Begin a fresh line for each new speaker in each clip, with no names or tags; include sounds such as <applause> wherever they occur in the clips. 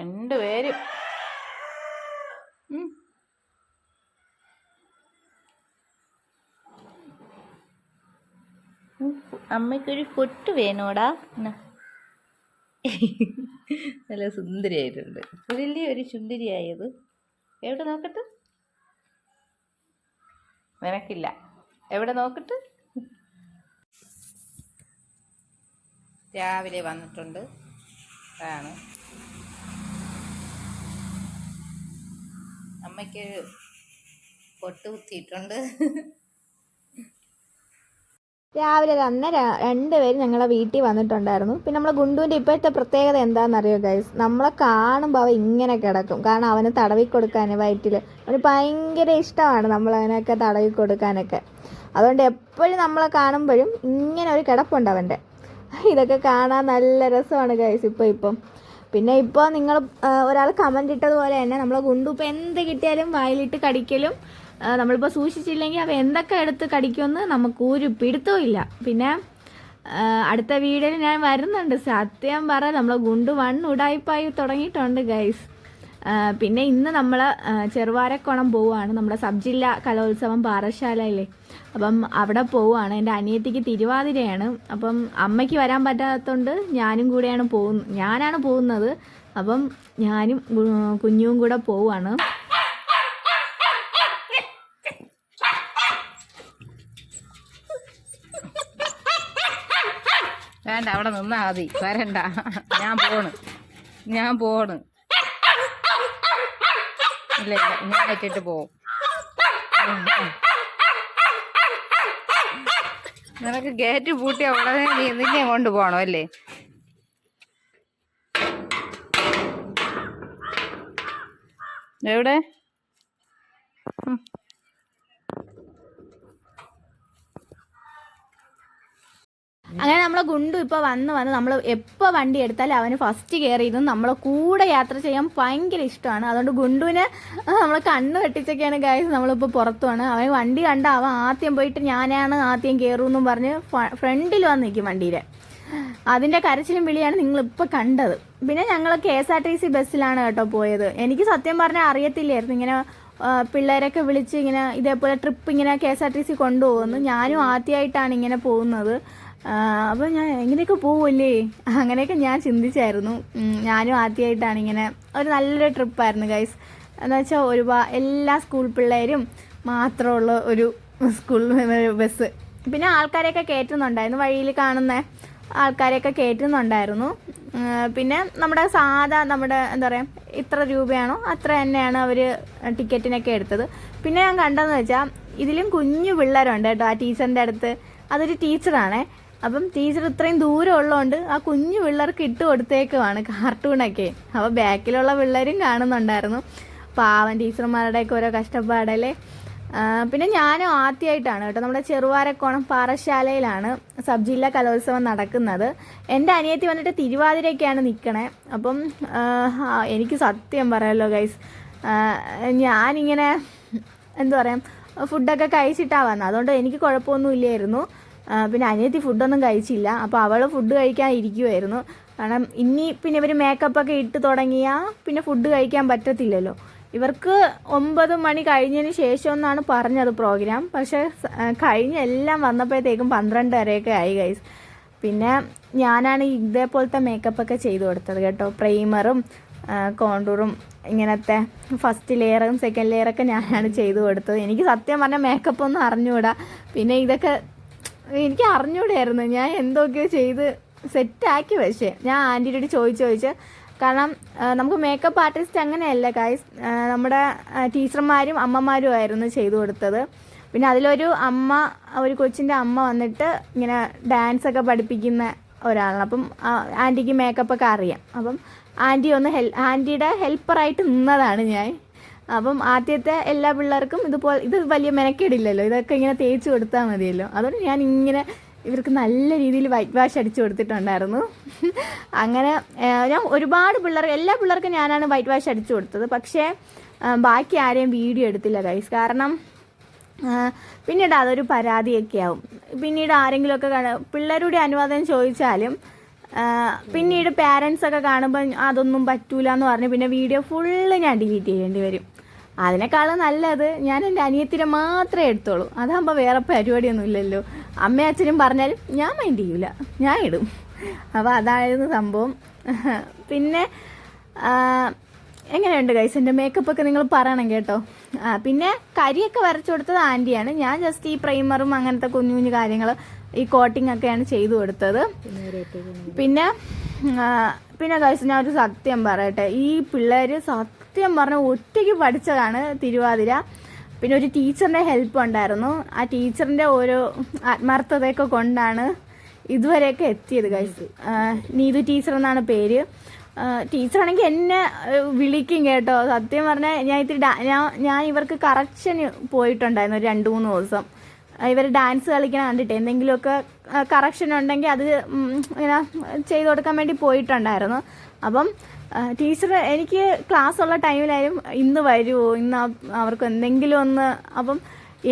രണ്ടുപേരും. അമ്മയ്ക്കൊരു കൊട്ട് വേണോടാ. നല്ല സുന്ദരിയായിട്ടുണ്ട്. ഇപ്പോഴല്ലേ ഒരു സുന്ദരിയായത് എവിടെ നോക്കട്ടെ? നിനക്കില്ല. എവിടെ നോക്കട്ടെ? രാവിലെ വന്നിട്ടുണ്ട്. അതാണ് അമ്മയ്ക്ക് പൊട്ട് കുത്തിയിട്ടുണ്ട്.
രാവിലെ തന്നെ രണ്ടുപേരും ഞങ്ങളെ വീട്ടിൽ വന്നിട്ടുണ്ടായിരുന്നു. പിന്നെ നമ്മളെ ഗുണ്ടുവിന്റെ ഇപ്പോഴത്തെ പ്രത്യേകത എന്താണെന്നറിയോ ഗൈസ് നമ്മളെ കാണുമ്പോൾ അവൻ ഇങ്ങനെ കിടക്കും. കാരണം അവന് തടവി കൊടുക്കാൻ വയറ്റിൽ അവന് ഭയങ്കര ഇഷ്ടമാണ് നമ്മൾ അവനൊക്കെ തടവി കൊടുക്കാനൊക്കെ. അതുകൊണ്ട് എപ്പോഴും നമ്മളെ കാണുമ്പോഴും ഇങ്ങനെ ഒരു കിടപ്പുണ്ട് അവന്റെ ഇതൊക്കെ കാണാൻ നല്ല രസമാണ് ഗൈസ് ഇപ്പോൾ ഇപ്പം. പിന്നെ ഇപ്പോൾ നിങ്ങൾ ഒരാൾ കമന്റ് ഇട്ടതുപോലെ തന്നെ നമ്മൾ ഗുണ്ടു എന്ത് കിട്ടിയാലും വായിലിട്ട് കടിക്കലും നമ്മളിപ്പോൾ സൂക്ഷിച്ചില്ലെങ്കിൽ അവ എന്തൊക്കെ എടുത്ത് കടിക്കുമെന്ന് നമുക്ക് ഒരു പിടുത്തവും ഇല്ല. പിന്നെ അടുത്ത വീഡിയോയിൽ ഞാൻ വരുന്നുണ്ട്. സത്യം പറ നമ്മളെ ഗുണ്ടു വൺ ഉടായ്പായി തുടങ്ങിയിട്ടുണ്ട് ഗൈസ് പിന്നെ ഇന്ന് നമ്മൾ ചെറുവാരക്കോണം പോവുകയാണ്. നമ്മുടെ സബ് ജില്ലാ കലോത്സവം പാറശാലയിലെ അപ്പം അവിടെ പോവുകയാണ്. എന്റെ അനിയത്തിക്ക് തിരുവാതിരയാണ്. അപ്പം അമ്മയ്ക്ക് വരാൻ പറ്റാത്തതുകൊണ്ട് ഞാനും കൂടെയാണ് പോകുന്നത് ഞാനാണ് പോകുന്നത്. അപ്പം ഞാനും കുഞ്ഞും കൂടെ പോവുകയാണ്.
വേണ്ട അവിടെ നിന്നാ മതി. വരണ്ട. ഞാൻ പോണ്. ഞാൻ പോണ്. ഇല്ല ഇല്ല ഞാൻ കെട്ടിട്ട് പോവും. നിനക്ക് ഗേറ്റ് പൂട്ടി അവിടെ നീ നിന്നെ കൊണ്ടുപോകണം അല്ലേ? എവിടെ?
അങ്ങനെ നമ്മളെ ഗുണ്ടു ഇപ്പോൾ വന്ന് വന്ന് നമ്മൾ എപ്പോൾ വണ്ടി എടുത്താലും അവന് ഫസ്റ്റ് കയറി ഇതും നമ്മളെ കൂടെ യാത്ര ചെയ്യാൻ ഭയങ്കര ഇഷ്ടമാണ്. അതുകൊണ്ട് ഗുണ്ടുവിന് നമ്മൾ കണ്ണ് വെട്ടിച്ചൊക്കെയാണ് ഗായസ് നമ്മളിപ്പോൾ പുറത്തുമാണ് അവൻ വണ്ടി കണ്ട അവൻ ആദ്യം പോയിട്ട് ഞാനാണ് ആദ്യം കയറുമെന്നും പറഞ്ഞ് ഫ്രണ്ടിൽ വന്ന് നിൽക്കും വണ്ടിയിലെ. അതിന്റെ കരച്ചിലും വിളിയാണ് നിങ്ങളിപ്പോൾ കണ്ടത്. പിന്നെ ഞങ്ങൾ K S R T C ബസ്സിലാണ് കേട്ടോ പോയത്. എനിക്ക് സത്യം പറഞ്ഞാൽ അറിയത്തില്ലായിരുന്നു. ഇങ്ങനെ പിള്ളേരൊക്കെ വിളിച്ച് ഇങ്ങനെ ഇതേപോലെ ട്രിപ്പ് ഇങ്ങനെ K S R T C കൊണ്ടുപോകുന്നു. ഞാനും ആദ്യമായിട്ടാണ് ഇങ്ങനെ പോകുന്നത്. അപ്പോൾ ഞാൻ എങ്ങനെയൊക്കെ പോവില്ലേ? അങ്ങനെയൊക്കെ ഞാൻ ചിന്തിച്ചായിരുന്നു. ഞാനും ആദ്യമായിട്ടാണ് ഇങ്ങനെ ഒരു നല്ലൊരു ട്രിപ്പായിരുന്നു ഗൈസ് എന്ന് വെച്ചാൽ ഒരുപാട് എല്ലാ സ്കൂൾ പിള്ളേരും മാത്രമുള്ള ഒരു സ്കൂൾ ബസ് പിന്നെ ആൾക്കാരെയൊക്കെ കയറ്റുന്നുണ്ടായിരുന്നു വഴിയിൽ കാണുന്ന ആൾക്കാരെയൊക്കെ കയറ്റുന്നുണ്ടായിരുന്നു പിന്നെ നമ്മുടെ സാധാ നമ്മുടെ എന്താ പറയുക ഇത്ര രൂപയാണോ അത്ര തന്നെയാണ് അവർ ടിക്കറ്റിനൊക്കെ എടുത്തത്. പിന്നെ ഞാൻ കണ്ടതെന്ന് വെച്ചാൽ ഇതിലും കുഞ്ഞു പിള്ളേരുണ്ട് കേട്ടോ ആ ടീച്ചറിന്റെ അടുത്ത്. അതൊരു ടീച്ചറാണേ. അപ്പം ടീച്ചർ ഇത്രയും ദൂരം ഉള്ളതുകൊണ്ട് ആ കുഞ്ഞു പിള്ളേർക്ക് ഇട്ട് കൊടുത്തേക്കുവാണ് കാർട്ടൂണൊക്കെ അപ്പോൾ ബാക്കിലുള്ള പിള്ളേരും കാണുന്നുണ്ടായിരുന്നു. പാവൻ ടീച്ചർമാരുടെയൊക്കെ ഓരോ കഷ്ടപ്പാടല്ലേ? പിന്നെ ഞാനും ആദ്യമായിട്ടാണ് കേട്ടോ. നമ്മുടെ ചെറുവാരക്കോണം പാറശാലയിലാണ് സബ് ജില്ലാ കലോത്സവം നടക്കുന്നത്. എന്റെ അനിയത്തി വന്നിട്ട് തിരുവാതിരയൊക്കെയാണ് നിൽക്കണേ അപ്പം എനിക്ക് സത്യം പറയാമല്ലോ ഗൈസ് ഞാനിങ്ങനെ എന്താ പറയുക ഫുഡൊക്കെ കഴിച്ചിട്ടാണ് വന്നത്. അതുകൊണ്ട് എനിക്ക് കുഴപ്പമൊന്നും ഇല്ലായിരുന്നു. പിന്നെ അനിയത്തി ഫുഡൊന്നും കഴിച്ചില്ല. അപ്പോൾ അവൾ ഫുഡ് കഴിക്കാൻ ഇരിക്കുമായിരുന്നു കാരണം ഇനി പിന്നെ ഇവർ മേക്കപ്പൊക്കെ ഇട്ട് തുടങ്ങിയാൽ പിന്നെ ഫുഡ് കഴിക്കാൻ പറ്റത്തില്ലല്ലോ. ഇവർക്ക് ഒമ്പത് മണി കഴിഞ്ഞതിന് ശേഷം എന്നാണ് പറഞ്ഞത് പ്രോഗ്രാം പക്ഷെ കഴിഞ്ഞ എല്ലാം വന്നപ്പോഴത്തേക്കും പന്ത്രണ്ട് വരെയൊക്കെ ആയി ഗൈസ് പിന്നെ ഞാനാണ് ഇതേപോലത്തെ മേക്കപ്പൊക്കെ ചെയ്തു കൊടുത്തത് കേട്ടോ. പ്രൈമറും കോണ്ടൂറും ഇങ്ങനത്തെ ഫസ്റ്റ് ലെയറും സെക്കൻഡ് ലെയറൊക്കെ ഞാനാണ് ചെയ്തു കൊടുത്തത്. എനിക്ക് സത്യം പറഞ്ഞാൽ മേക്കപ്പ് ഒന്നും അറിഞ്ഞുകൂടാ പിന്നെ ഇതൊക്കെ എനിക്ക് അറിഞ്ഞൂടായിരുന്നു ഞാൻ എന്തൊക്കെയോ ചെയ്ത് സെറ്റാക്കി പക്ഷേ ഞാൻ ആന്റിയോട് ചോദിച്ച് ചോദിച്ച് കാരണം നമുക്ക് മേക്കപ്പ് ആർട്ടിസ്റ്റ് അങ്ങനെയല്ല ഗൈസ് നമ്മുടെ ടീച്ചർമാരും അമ്മമാരും ആയിരുന്നു ചെയ്തു കൊടുത്തത്. പിന്നെ അതിലൊരു അമ്മ ഒരു കൊച്ചിന്റെ അമ്മ വന്നിട്ട് ഇങ്ങനെ ഡാൻസ് ഒക്കെ പഠിപ്പിക്കുന്ന ഒരാളാണ്. അപ്പം ആന്റിക്ക് മേക്കപ്പൊക്കെ അറിയാം. അപ്പം ആന്റി ഒന്ന് ഹെൽ ആന്റിയുടെ ഹെൽപ്പറായിട്ട് നിന്നതാണ് ഞാൻ. അപ്പം ആദ്യത്തെ എല്ലാ പിള്ളേർക്കും ഇതുപോലെ ഇത് വലിയ മെനക്കേടില്ലല്ലോ. ഇതൊക്കെ ഇങ്ങനെ തേച്ച് കൊടുത്താൽ മതിയല്ലോ. അതുകൊണ്ട് ഞാൻ ഇങ്ങനെ ഇവർക്ക് നല്ല രീതിയിൽ വൈറ്റ് വാഷ് അടിച്ചു കൊടുത്തിട്ടുണ്ടായിരുന്നു. അങ്ങനെ ഞാൻ ഒരുപാട് പിള്ളേർ എല്ലാ പിള്ളേർക്കും ഞാനാണ് വൈറ്റ് വാഷ് അടിച്ചു കൊടുത്തത്. പക്ഷേ ബാക്കി ആരെയും വീഡിയോ എടുത്തില്ല ഗൈസ് കാരണം പിന്നീട് അതൊരു പരാതിയൊക്കെ ആവും. പിന്നീട് ആരെങ്കിലുമൊക്കെ പിള്ളേരുടെ അനുവാദം ചോദിച്ചാലും പിന്നീട് പാരൻസ് ഒക്കെ കാണുമ്പോൾ അതൊന്നും പറ്റൂല എന്ന് പറഞ്ഞ് പിന്നെ വീഡിയോ ഫുള്ള് ഞാൻ ഡിലീറ്റ് ചെയ്യേണ്ടി വരും. അതിനേക്കാളും നല്ലത് ഞാൻ എന്റെ അനിയത്തിനെ മാത്രമേ എടുത്തോളൂ അതാകുമ്പോൾ വേറെ പരിപാടിയൊന്നും ഇല്ലല്ലോ. അമ്മയും അച്ഛനും പറഞ്ഞാലും ഞാൻ മൈൻഡ് ചെയ്യൂല. ഞാൻ ഇടും. അപ്പോൾ അതായിരുന്നു സംഭവം. പിന്നെ എങ്ങനെയുണ്ട് ഗൈസ് എന്റെ മേക്കപ്പ് ഒക്കെ നിങ്ങൾ പറയണം കേട്ടോ. പിന്നെ കരിയൊക്കെ വരച്ചു കൊടുത്തത് ആന്റിയാണ്. ഞാൻ ജസ്റ്റ് ഈ പ്രൈമറും അങ്ങനത്തെ കുഞ്ഞു കുഞ്ഞു കാര്യങ്ങൾ ഈ കോട്ടിംഗ് ഒക്കെയാണ് ചെയ്തു കൊടുത്തത്. പിന്നെ പിന്നെ ഗൈസ് ഞാൻ ഒരു സത്യം പറയട്ടെ. ഈ പിള്ളേർ സത്യം പറഞ്ഞ ഒറ്റയ്ക്ക് പഠിച്ചതാണ് തിരുവാതിര. പിന്നെ ഒരു ടീച്ചറിന്റെ ഹെൽപ്പ് ഉണ്ടായിരുന്നു. ആ ടീച്ചറിന്റെ ഓരോ ആത്മാർത്ഥതയൊക്കെ കൊണ്ടാണ് ഇതുവരെയൊക്കെ എത്തിയത് ഗൈസ് നീതു ടീച്ചർ എന്നാണ് പേര്. ടീച്ചറാണെങ്കിൽ എന്നെ വിളിക്കും കേട്ടോ. സത്യം പറഞ്ഞാൽ ഞാൻ ഇത്തിരി ഞാൻ ഞാൻ ഇവർക്ക് കറക്ഷന് പോയിട്ടുണ്ടായിരുന്നു ഒരു രണ്ട് മൂന്ന് ദിവസം. ഇവർ ഡാൻസ് കളിക്കണം കണ്ടിട്ട് എന്തെങ്കിലുമൊക്കെ കറക്ഷൻ ഉണ്ടെങ്കിൽ അത് ഇങ്ങനെ ചെയ്ത് കൊടുക്കാൻ വേണ്ടി പോയിട്ടുണ്ടായിരുന്നു. അപ്പം ടീച്ചർ എനിക്ക് ക്ലാസ് ഉള്ള ടൈമിലായാലും ഇന്ന് വരുമോ ഇന്ന് അവർക്ക് എന്തെങ്കിലും ഒന്ന് അപ്പം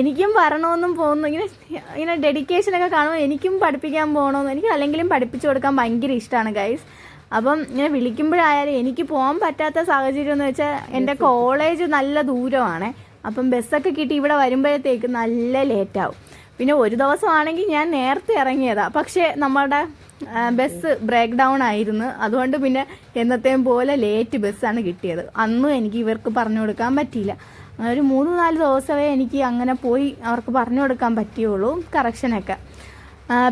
എനിക്കും വരണമെന്നും പോകുന്നു. ഇങ്ങനെ ഇങ്ങനെ ഡെഡിക്കേഷനൊക്കെ കാണുമ്പോൾ എനിക്കും പഠിപ്പിക്കാൻ പോകണമെന്ന് എനിക്ക് അല്ലെങ്കിലും പഠിപ്പിച്ചു കൊടുക്കാൻ ഭയങ്കര ഇഷ്ടമാണ് ഗൈസ് അപ്പം ഇങ്ങനെ വിളിക്കുമ്പോഴായാലും എനിക്ക് പോകാൻ പറ്റാത്ത സാഹചര്യം എന്ന് വെച്ചാൽ എന്റെ കോളേജ് നല്ല ദൂരമാണ്. അപ്പം ബസ്സൊക്കെ കിട്ടി ഇവിടെ വരുമ്പോഴത്തേക്ക് നല്ല ലേറ്റാവും പിന്നെ ഒരു ദിവസമാണെങ്കിൽ ഞാൻ നേരത്തെ ഇറങ്ങിയതാണ് പക്ഷേ നമ്മളുടെ ബസ് ബ്രേക്ക് ഡൗൺ ആയിരുന്നു. അതുകൊണ്ട് പിന്നെ എന്നത്തെയും പോലെ ലേറ്റ് ബസ്സാണ് കിട്ടിയത്. അന്നും എനിക്ക് ഇവർക്ക് പറഞ്ഞു കൊടുക്കാൻ പറ്റിയില്ല. ഒരു മൂന്ന് നാല് ദിവസമേ എനിക്ക് അങ്ങനെ പോയി അവർക്ക് പറഞ്ഞു കൊടുക്കാൻ പറ്റിയുള്ളൂ കറക്ഷനൊക്കെ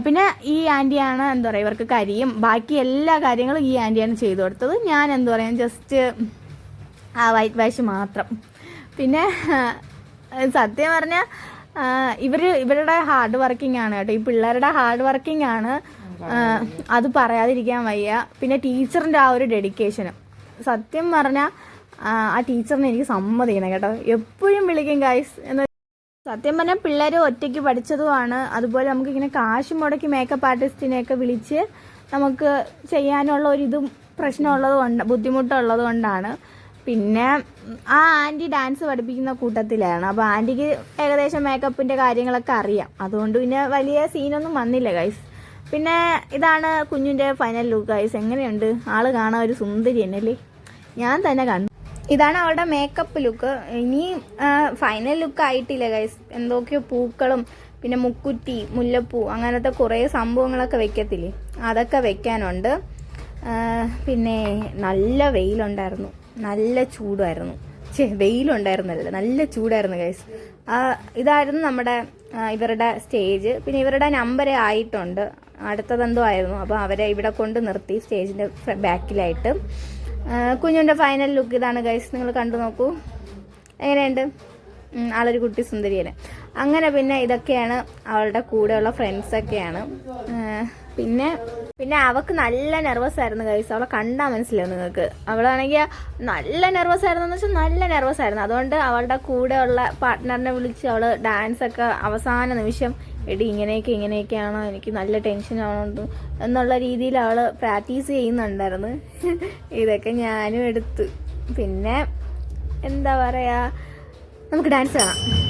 പിന്നെ ഈ ആന്റിയാണ് എന്താ പറയുക ഇവർക്ക് കരിയും. ബാക്കി എല്ലാ കാര്യങ്ങളും ഈ ആന്റിയാണ് ചെയ്തു കൊടുത്തത്. ഞാൻ എന്താ പറയുക ജസ്റ്റ് ആ വൈറ്റ് വാഷ് മാത്രം. പിന്നെ സത്യം പറഞ്ഞാൽ ഇവർ ഇവരുടെ ഹാർഡ് വർക്കിംഗ് ആണ് കേട്ടോ. ഈ പിള്ളേരുടെ ഹാർഡ് വർക്കിംഗ് ആണ് അത് പറയാതിരിക്കാൻ വയ്യ. പിന്നെ ടീച്ചറിന്റെ ആ ഒരു ഡെഡിക്കേഷനും സത്യം പറഞ്ഞാൽ ആ ടീച്ചറിനെ എനിക്ക് സമ്മതിക്കണം കേട്ടോ. എപ്പോഴും വിളിക്കും ഗൈസ് എന്ന് സത്യം പറഞ്ഞാൽ പിള്ളേർ ഒറ്റയ്ക്ക് പഠിച്ചതുമാണ്. അതുപോലെ നമുക്ക് ഇങ്ങനെ കാശ് മുടക്കി മേക്കപ്പ് ആർട്ടിസ്റ്റിനെയൊക്കെ വിളിച്ച് നമുക്ക് ചെയ്യാനുള്ള ഒരിതും പ്രശ്നമുള്ളത് കൊണ്ട് ബുദ്ധിമുട്ടുള്ളത് കൊണ്ടാണ്. പിന്നെ ആ ആന്റി ഡാൻസ് പഠിപ്പിക്കുന്ന കൂട്ടത്തിലാണ്. അപ്പോൾ ആന്റിക്ക് ഏകദേശം മേക്കപ്പിന്റെ കാര്യങ്ങളൊക്കെ അറിയാം. അതുകൊണ്ട് പിന്നെ വലിയ സീനൊന്നും വന്നില്ല ഗൈസ് പിന്നെ ഇതാണ് കുഞ്ഞിന്റെ ഫൈനൽ ലുക്ക് ഗൈസ് എങ്ങനെയുണ്ട്? ആൾ കാണാൻ ഒരു സുന്ദരി എന്നല്ലേ ഞാൻ തന്നെ കണ്ടു. ഇതാണ് അവളുടെ മേക്കപ്പ് ലുക്ക് ഇനി ഫൈനൽ ലുക്ക് ആയിട്ടില്ല ഗൈസ് എന്തൊക്കെയോ പൂക്കളും പിന്നെ മുക്കുറ്റി മുല്ലപ്പൂ അങ്ങനത്തെ കുറേ സംഭവങ്ങളൊക്കെ വെക്കത്തില്ലേ? അതൊക്കെ വെക്കാനുണ്ട്. പിന്നെ നല്ല വെയിലുണ്ടായിരുന്നു. നല്ല ചൂടായിരുന്നു ഛേ വെയിലുണ്ടായിരുന്നല്ലോ നല്ല ചൂടായിരുന്നു ഗൈസ് ഇതായിരുന്നു നമ്മുടെ ഇവരുടെ സ്റ്റേജ്. പിന്നെ ഇവരുടെ നമ്പർ ആയിട്ടുണ്ട്. അടുത്തതെന്തോ ആയിരുന്നു. അപ്പോൾ അവരെ ഇവിടെ കൊണ്ട് നിർത്തി സ്റ്റേജിന്റെ ബാക്കിലായിട്ട്. കുഞ്ഞുന്റെ ഫൈനൽ ലുക്ക് ഇതാണ് ഗൈസ് നിങ്ങൾ കണ്ടു നോക്കൂ. എങ്ങനെയുണ്ട്? ആളൊരു കുട്ടി സുന്ദരിയാണ് അങ്ങനെ പിന്നെ ഇതൊക്കെയാണ് അവളുടെ കൂടെയുള്ള ഫ്രണ്ട്സൊക്കെയാണ് പിന്നെ പിന്നെ അവക്ക് നല്ല നെർവസ് ആയിരുന്നു ഗൈസ് അവളെ കണ്ടാൽ മനസ്സിലാവും നിങ്ങൾക്ക്? അവളാണെങ്കിൽ നല്ല നെർവസ് ആയിരുന്നു എന്ന് വെച്ചാൽ നല്ല നെർവസ് ആയിരുന്നു. അതുകൊണ്ട് അവളുടെ കൂടെ ഉള്ള പാർട്ട്ണറിനെ വിളിച്ച് അവൾ ഡാൻസ് ഒക്കെ അവസാന നിമിഷം എടി ഇങ്ങനെയൊക്കെ ഇങ്ങനെയൊക്കെയാണോ? എനിക്ക് നല്ല ടെൻഷൻ ആണോ എന്നുള്ള രീതിയിൽ അവൾ പ്രാക്ടീസ് ചെയ്യുന്നുണ്ടായിരുന്നു. ഇതൊക്കെ ഞാനും എടുത്തു. പിന്നെ എന്താ പറയാ? നമുക്ക് ഡാൻസ് കാണാം.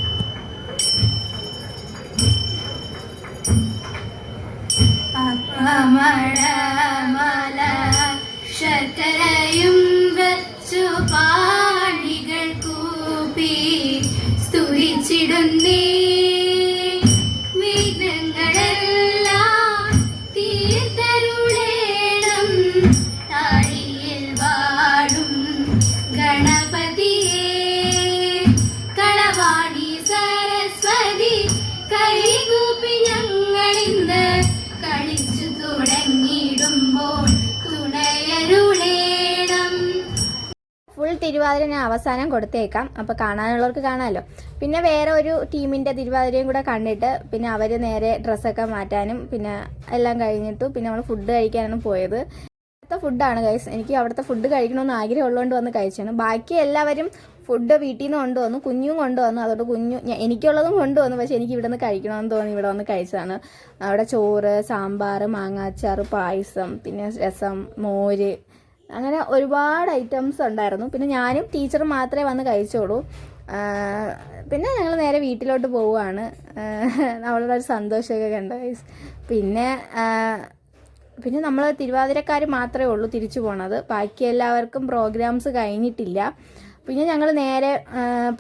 മഴമല ശർക്കരയും വെച്ചു പാണികൾ കൂപ്പി സ്തുതിച്ചിടുന്നേ. വിഘ്നങ്ങളെല്ലാം തീർത്തരുളേണം. താഴിയിൽ വാടും ഗണപതിയേ. കളവാണി സരസ്വതി കൈകൂപ്പി ഞങ്ങളിന്ന്
തിരുവാതിര ഞാൻ അവസാനം കൊടുത്തേക്കാം. അപ്പോൾ കാണാനുള്ളവർക്ക് കാണാമല്ലോ പിന്നെ വേറെ ഒരു ടീമിന്റെ തിരുവാതിരയും കൂടെ കണ്ടിട്ട് പിന്നെ അവർ നേരെ ഡ്രസ്സൊക്കെ മാറ്റാനും പിന്നെ എല്ലാം കഴിഞ്ഞിട്ടു പിന്നെ നമ്മൾ ഫുഡ് കഴിക്കാനാണ് പോയത്. അവിടുത്തെ ഫുഡാണ് കഴിച്ചത് എനിക്ക് അവിടുത്തെ ഫുഡ് കഴിക്കണമെന്ന് ആഗ്രഹം ഉള്ളതുകൊണ്ട് വന്ന് കഴിച്ചാണ്. ബാക്കി എല്ലാവരും ഫുഡ് വീട്ടിൽ നിന്ന് കൊണ്ടുവന്നു കുഞ്ഞും കൊണ്ടുവന്നു. അതുകൊണ്ട് കുഞ്ഞു എനിക്കുള്ളതും കൊണ്ടുവന്നു. പക്ഷെ എനിക്ക് ഇവിടെ നിന്ന് കഴിക്കണമെന്ന് തോന്നി ഇവിടെ വന്ന് കഴിച്ചതാണ്. അവിടെ ചോറ് സാമ്പാർ മാങ്ങാച്ചാറ് പായസം പിന്നെ രസം മോര് അങ്ങനെ ഒരുപാട് ഐറ്റംസ് ഉണ്ടായിരുന്നു. പിന്നെ ഞാനും ടീച്ചറും മാത്രമേ വന്ന് കഴിച്ചോളൂ. പിന്നെ ഞങ്ങൾ നേരെ വീട്ടിലോട്ട് പോവുകയാണ്. അവളുടെ ഒരു സന്തോഷമൊക്കെ കണ്ട. പിന്നെ പിന്നെ നമ്മൾ തിരുവാതിരക്കാർ മാത്രമേ ഉള്ളൂ തിരിച്ചു പോണത്. ബാക്കി എല്ലാവർക്കും പ്രോഗ്രാംസ് കഴിഞ്ഞിട്ടില്ല. പിന്നെ ഞങ്ങൾ നേരെ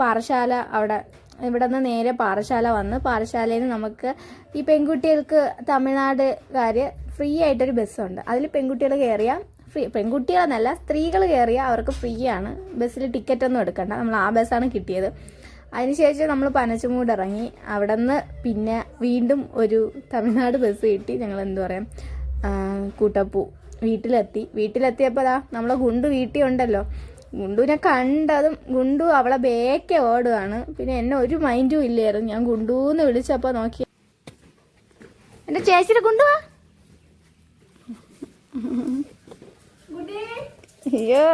പാറശാല അവിടെ ഇവിടെ നിന്ന് നേരെ പാറശാല വന്ന് പാറശാലയിൽ നിന്ന് നമുക്ക് ഈ പെൺകുട്ടികൾക്ക് തമിഴ്നാടുകാർ ഫ്രീ ആയിട്ടൊരു ബസ്സുണ്ട് അതിൽ പെൺകുട്ടികൾ കയറിയാൽ ഫ്രീ പെൺകുട്ടികളെന്നല്ല സ്ത്രീകൾ കയറിയാൽ അവർക്ക് ഫ്രീ ആണ് ബസ്സിൽ ടിക്കറ്റ് ഒന്നും എടുക്കണ്ട. നമ്മൾ ആ ബസ്സാണ് കിട്ടിയത്. അതിനുശേഷം നമ്മൾ പനച്ചുമൂട് ഇറങ്ങി അവിടെ നിന്ന് പിന്നെ വീണ്ടും ഒരു തമിഴ്നാട് ബസ് കിട്ടി. ഞങ്ങൾ എന്താ പറയാം? ആ, കൂട്ടപ്പൂ വീട്ടിലെത്തി. വീട്ടിലെത്തിയപ്പോൾ അതാ നമ്മളെ ഗുണ്ടു വീട്ടിൽ ഉണ്ടല്ലോ. ഗുണ്ടുവിനെ കണ്ടതും ഗുണ്ടു അവളെ ബേക്കെ ഓടുകയാണ് പിന്നെ എന്നെ ഒരു മൈൻഡും ഇല്ലായിരുന്നു. ഞാൻ ഗുണ്ടൂന്ന് വിളിച്ചപ്പോൾ നോക്കി. എന്റെ ചേച്ചിയുടെ ഗുണ്ടുവാ? അയ്യോ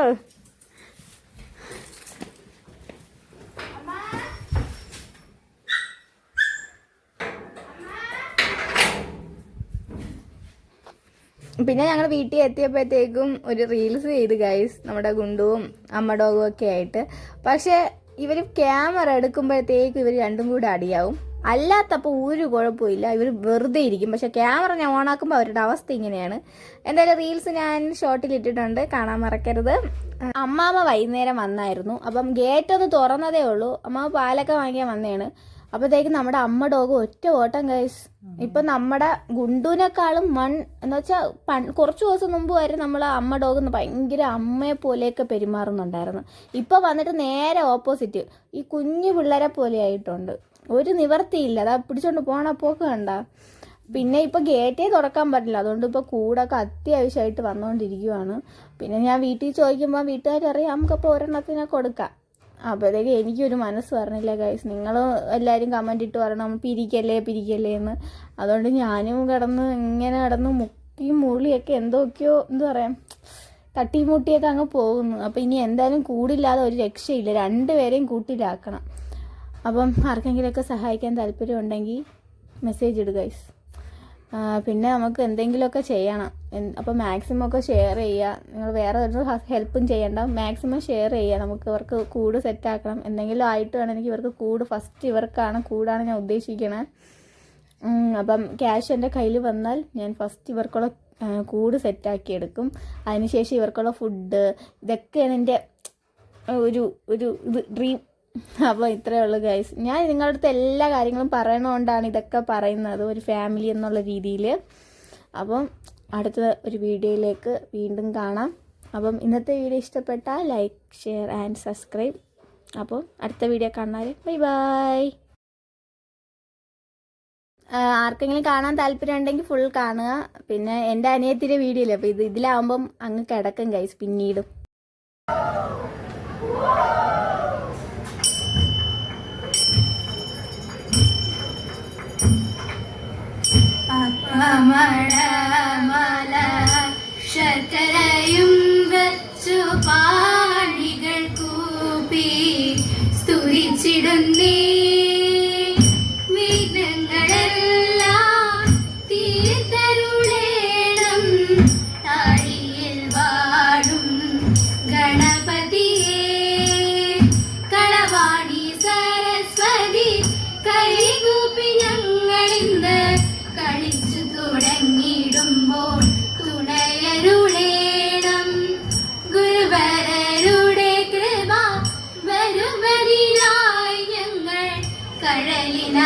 പിന്നെ ഞങ്ങൾ വീട്ടിൽ എത്തിയപ്പോഴത്തേക്കും ഒരു റീൽസ് ചെയ്ത് ഗൈസ് നമ്മുടെ ഗുണ്ടുവും അമ്മ ഡോഗും ഒക്കെ ആയിട്ട്. പക്ഷേ ഇവർ ക്യാമറ എടുക്കുമ്പോഴത്തേക്കും ഇവർ രണ്ടും കൂടെ അടിയാവും. അല്ലാത്തപ്പോൾ ഒരു കുഴപ്പമില്ല ഇവർ വെറുതെ ഇരിക്കും. പക്ഷെ ക്യാമറ ഞാൻ ഓണാക്കുമ്പോൾ അവരുടെ അവസ്ഥ ഇങ്ങനെയാണ്. എന്തായാലും റീൽസ് ഞാൻ ഷോർട്ടിൽ ഇട്ടിട്ടുണ്ട്. കാണാൻ മറക്കരുത്. അമ്മാമ്മ വൈകുന്നേരം വന്നായിരുന്നു. അപ്പം ഗേറ്റ് ഒന്ന് തുറന്നതേ ഉള്ളൂ. അമ്മാമ്മ പാലൊക്കെ വാങ്ങിയാൽ വന്നതാണ് അപ്പോഴത്തേക്കും നമ്മുടെ അമ്മ ഡോഗ് ഒറ്റ ഓട്ടം കൈസ് ഇപ്പൊ നമ്മുടെ ഗുണ്ടുവിനേക്കാളും മൺ എന്ന് വെച്ചാൽ പൺ കുറച്ച് ദിവസം മുമ്പ് വരെ നമ്മൾ അമ്മ ഡോഗ് ഭയങ്കര അമ്മയെ പോലെയൊക്കെ പെരുമാറുന്നുണ്ടായിരുന്നു. ഇപ്പൊ വന്നിട്ട് നേരെ ഓപ്പോസിറ്റ് ഈ കുഞ്ഞു പിള്ളേരെ പോലെ ആയിട്ടുണ്ട്. ഒരു നിവർത്തിയില്ല. അതാ പിടിച്ചോണ്ട് പോണ പോക്ക് കണ്ട. പിന്നെ ഇപ്പൊ ഗേറ്റേ തുറക്കാൻ പറ്റില്ല. അതുകൊണ്ട് ഇപ്പൊ കൂടൊക്കെ അത്യാവശ്യമായിട്ട് വന്നുകൊണ്ടിരിക്കുവാണ് പിന്നെ ഞാൻ വീട്ടിൽ ചോദിക്കുമ്പോൾ വീട്ടുകാരറിയാം നമുക്കപ്പോൾ ഒരെണ്ണത്തിനെ കൊടുക്കാം. അപ്പോഴത്തേക്ക് എനിക്കൊരു മനസ്സ് പറഞ്ഞില്ല ഗൈസ് നിങ്ങൾ എല്ലാവരും കമന്റ് ഇട്ട് പറയണം പിരിക്കല്ലേ പിരിക്കല്ലേ എന്ന് അതുകൊണ്ട് ഞാനും കിടന്ന് ഇങ്ങനെ കിടന്ന് മുക്കി മുളിയൊക്കെ എന്തൊക്കെയോ എന്താ പറയാ തട്ടിമുട്ടിയൊക്കെ അങ്ങ് പോകുന്നു. അപ്പോൾ ഇനി എന്തായാലും കൂടില്ലാതെ ഒരു രക്ഷയില്ല. രണ്ടുപേരെയും കൂട്ടിലാക്കണം. അപ്പം ആർക്കെങ്കിലുമൊക്കെ സഹായിക്കാൻ താല്പര്യം ഉണ്ടെങ്കിൽ മെസ്സേജ് ഇടുക ഗൈസ് പിന്നെ നമുക്ക് എന്തെങ്കിലുമൊക്കെ ചെയ്യണം. അപ്പോൾ മാക്സിമം ഒക്കെ ഷെയർ ചെയ്യുക. നിങ്ങൾ വേറെ ഒരു ഹെൽപ്പും ചെയ്യണ്ട. മാക്സിമം ഷെയർ ചെയ്യുക. നമുക്ക് ഇവർക്ക് കൂട് സെറ്റാക്കണം എന്തെങ്കിലും ആയിട്ട് വേണം എനിക്ക് ഇവർക്ക് കൂട് ഫസ്റ്റ് ഇവർക്കാണ് കൂടാണ് ഞാൻ ഉദ്ദേശിക്കണത് അപ്പം ക്യാഷ് എന്റെ കയ്യിൽ വന്നാൽ ഞാൻ ഫസ്റ്റ് ഇവർക്കുള്ള കൂട് സെറ്റാക്കി എടുക്കും. അതിനുശേഷം ഇവർക്കുള്ള ഫുഡ് ഇതൊക്കെയാണ് എന്റെ ഒരു ഒരു ഇത് ഡ്രീം <laughs> അപ്പോൾ ഇത്രയേ ഉള്ളൂ ഗൈസ് ഞാൻ നിങ്ങളുടെ അടുത്ത് എല്ലാ കാര്യങ്ങളും പറയണതുകൊണ്ടാണ് ഇതൊക്കെ പറയുന്നത് ഒരു ഫാമിലി എന്നുള്ള രീതിയിൽ അപ്പം അടുത്ത ഒരു വീഡിയോയിലേക്ക് വീണ്ടും കാണാം. അപ്പം ഇന്നത്തെ വീഡിയോ ഇഷ്ടപ്പെട്ടാൽ ലൈക്ക് ഷെയർ ആൻഡ് സബ്സ്ക്രൈബ് അപ്പോൾ അടുത്ത വീഡിയോ കാണാൻ ബൈ ബൈ ആർക്കെങ്കിലും കാണാൻ താല്പര്യം ഉണ്ടെങ്കിൽ ഫുൾ കാണുക. പിന്നെ എന്റെ അനിയത്തിന്റെ വീഡിയോ ഇല്ല? അപ്പോൾ ഇത് ഇതിലാവുമ്പം അങ്ങ് കിടക്കും ഗൈസ് പിന്നീടും.
മടമല കളിച്ചു തുടങ്ങിയിടുമ്പോൾ തുണയരുളേണം. ഗുരുവരരുടെ കൃപ വരുവരിലായി ഞങ്ങൾ കടലിന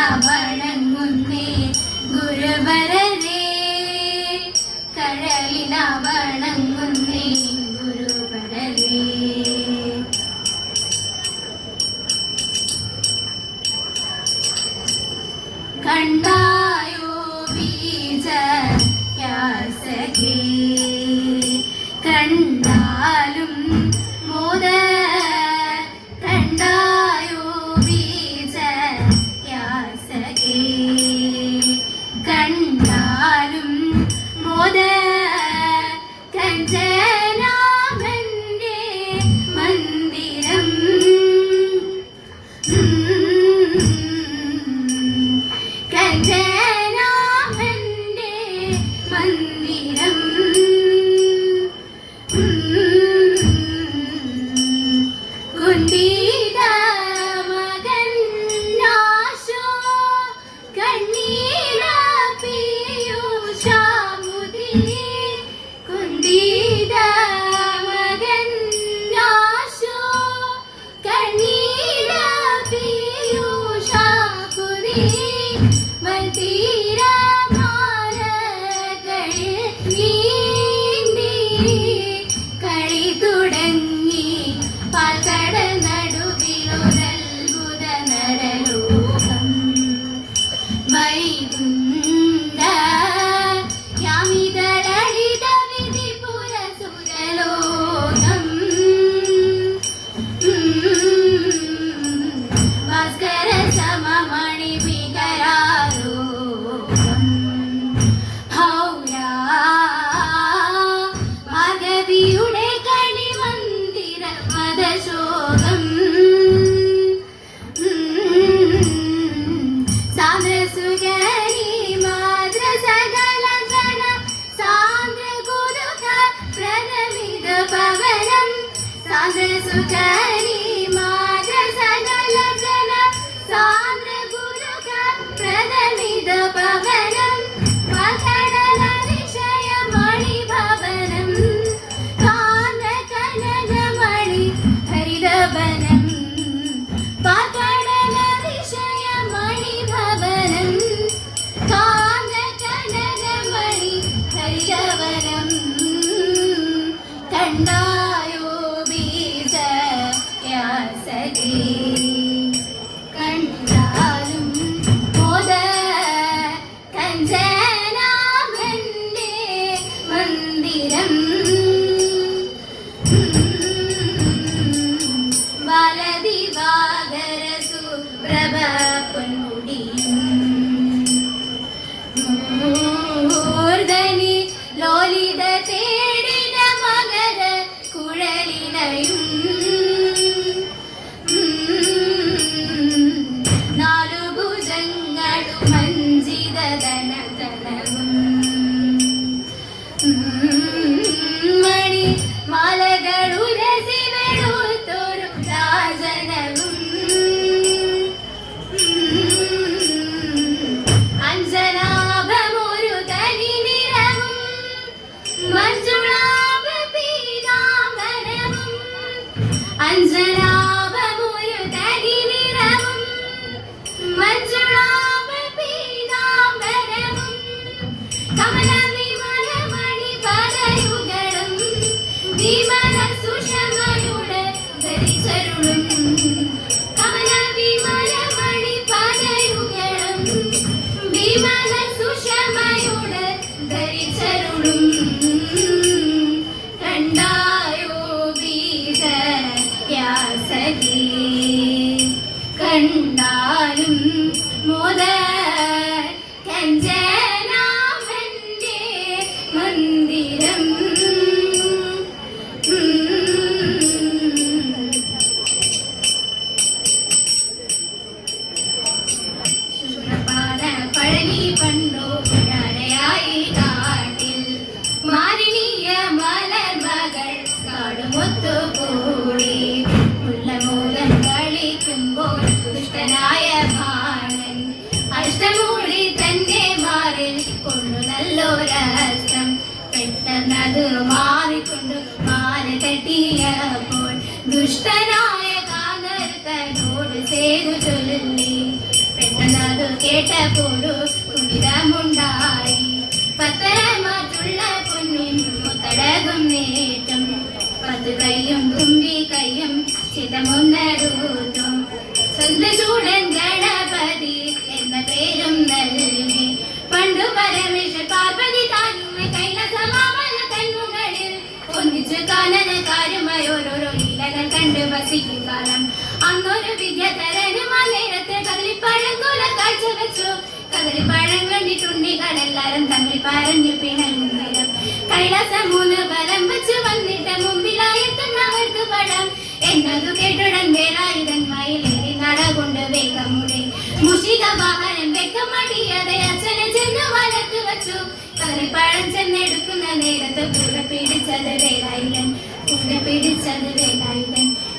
കുഴലിനയും കേട്ടപ്പോഴു കുണിതമുണ്ടായി പത്തരമാറ്റുള്ള പൊന്നിൻ മുത്തടകും നേറ്റം. പത്ത് കൈയും തുമ്പി കൈയും ചിതമൊന്നടൂത്തും സ്വന്തചൂടൻ ഗണപതി എന്ന പേരും നൽകി. പണ്ടു പരമേശ്വര പാർവതി താനുമ കൈലസമാമല കണ്ണുകളിൽ ഒന്നിച്ചു കാനനക്കാരുമായി ഓരോരോ ലീലകൾ കണ്ട് വസിക്കും അന്നൊരു വിദ്യാധരനും ആ നേരത്തെ കദളിപ്പഴം കൊല കാഴ്ച വെച്ചു കദളിപ്പഴം കണ്ടിട്ടുണ്ണികളെല്ലാരും തമ്മിൽ പറഞ്ഞു പിണങ്ങുന്നേരം കൈലാസം മൂന്ന് പരം വെച്ച് വന്നിട്ട് മുമ്പിലായെത്തുന്നവർക്ക് പടം. എന്നതു കേട്ടുടൻ വേലായുധൻ മയിലേറി നട കൊണ്ട് വേഗമുടെ മുഷിക വാഹനം വെക്കം മടിയാതെ അച്ഛനെ ചെന്ന് വലത്ത് വച്ചു. കറിപ്പഴം ചെന്നെടുക്കുന്ന നേരത്ത് കൂടെ പിടിച്ചത് വേലായുധൻ. കൂടെ പിടിച്ചത് വേലായുധൻ.